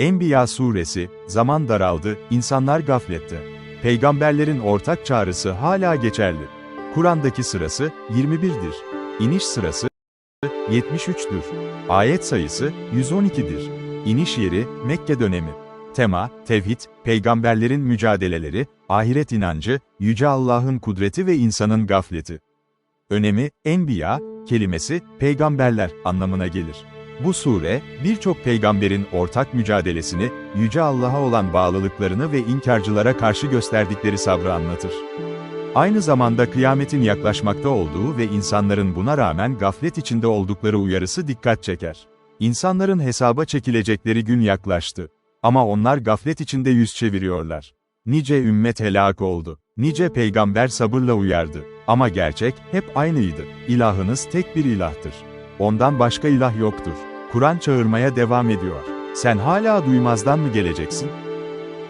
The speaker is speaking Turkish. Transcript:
Enbiya suresi, zaman daraldı, insanlar gaflette. Peygamberlerin ortak çağrısı hala geçerli. Kur'an'daki sırası, 21'dir. İniş sırası, 73'tür. Ayet sayısı, 112'dir. İniş yeri, Mekke dönemi. Tema, tevhid, peygamberlerin mücadeleleri, ahiret inancı, yüce Allah'ın kudreti ve insanın gafleti. Önemi, Enbiya, kelimesi, peygamberler anlamına gelir. Bu sure, birçok peygamberin ortak mücadelesini, Yüce Allah'a olan bağlılıklarını ve inkarcılara karşı gösterdikleri sabrı anlatır. Aynı zamanda kıyametin yaklaşmakta olduğu ve insanların buna rağmen gaflet içinde oldukları uyarısı dikkat çeker. İnsanların hesaba çekilecekleri gün yaklaştı. Ama onlar gaflet içinde yüz çeviriyorlar. Nice ümmet helak oldu. Nice peygamber sabırla uyardı. Ama gerçek, hep aynıydı. İlahınız tek bir ilahtır. Ondan başka ilah yoktur. Kur'an çağırmaya devam ediyor. Sen hala duymazdan mı geleceksin?